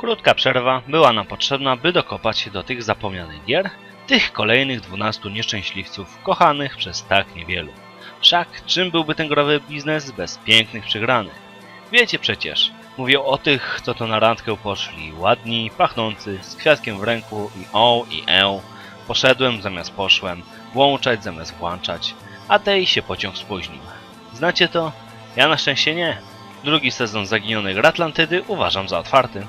Krótka przerwa była nam potrzebna, by dokopać się do tych zapomnianych gier, tych kolejnych 12 nieszczęśliwców kochanych przez tak niewielu. Wszak czym byłby ten growy biznes bez pięknych przegranych? Wiecie przecież, mówię o tych, co to na randkę poszli, ładni, pachnący, z kwiatkiem w ręku i o i e. Poszedłem zamiast poszłem, włączać zamiast włączać, a tej się pociąg spóźnił. Znacie to? Ja na szczęście nie. Drugi sezon zaginionych Gry Atlantydy uważam za otwarty.